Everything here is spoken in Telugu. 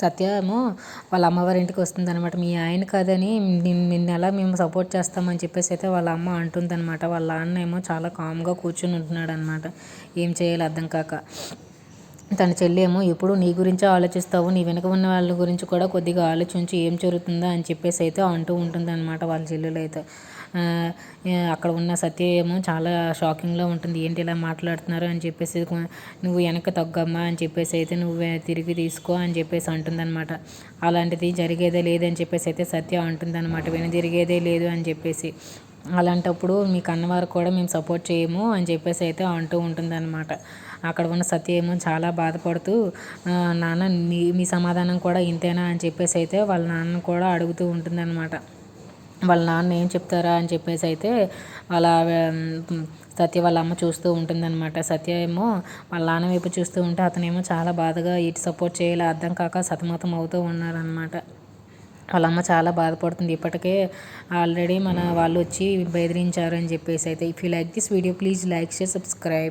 సత్య ఏమో వాళ్ళ అమ్మవారి ఇంటికి వస్తుంది అనమాట మీ ఆయన కాదని నిన్ను ఎలా మేము సపోర్ట్ చేస్తామని చెప్పేసి అయితే వాళ్ళ అమ్మ అంటుంది అనమాట వాళ్ళ నాన్న ఏమో చాలా కామ్గా కూర్చుని ఉంటున్నాడు అనమాట ఏం చేయాలి అర్థం కాక. తన చెల్లేమో ఎప్పుడు నీ గురించే ఆలోచిస్తావు. నీ వెనక ఉన్న వాళ్ళ గురించి కూడా కొద్దిగా ఆలోచించి ఏం జరుగుతుందా? అని చెప్పేసి అయితే అంటూ ఉంటుందన్నమాట వాళ్ళ చెల్లెలు అయితే. అక్కడ ఉన్న సత్య ఏమో చాలా షాకింగ్లో ఉంటుంది. ఏంటి ఇలా మాట్లాడుతున్నారు? అని చెప్పేసి నువ్వు వెనక తగ్గమ్మా అని చెప్పేసి అయితే నువ్వు తిరిగి తీసుకో అని చెప్పేసి అంటుందన్నమాట. అలాంటిది జరిగేదే లేదని చెప్పేసి అయితే సత్య అంటుందన్నమాట. వెను తిరిగేదే లేదు అని చెప్పేసి. అలాంటప్పుడు మీ అన్నవారు కూడా మేము సపోర్ట్ చేయము అని చెప్పేసి అయితే అంటూ ఉంటుందన్నమాట. అక్కడ ఉన్న సత్య ఏమో చాలా బాధపడుతూ నాన్న మీ మీ సమాధానం కూడా ఇంతేనా? అని చెప్పేసి అయితే వాళ్ళ నాన్న కూడా అడుగుతూ ఉంటుందన్నమాట. వాళ్ళ నాన్న ఏం చెప్తారా అని చెప్పేసి అయితే వాళ్ళ సత్య వాళ్ళ అమ్మ చూస్తూ ఉంటుందన్నమాట. సత్య ఏమో వాళ్ళ నాన్న వైపు చూస్తూ ఉంటే అతనేమో చాలా బాధగా ఇటు సపోర్ట్ చేయాలి అర్థం కాక సతమతం అవుతూ ఉన్నారనమాట వాళ్ళ అమ్మ చాలా బాధపడుతుంది. ఇప్పటికే ఆల్రెడీ మన వాళ్ళు వచ్చి బెదిరించారు అని చెప్పేసి అయితే if you like this video please like share subscribe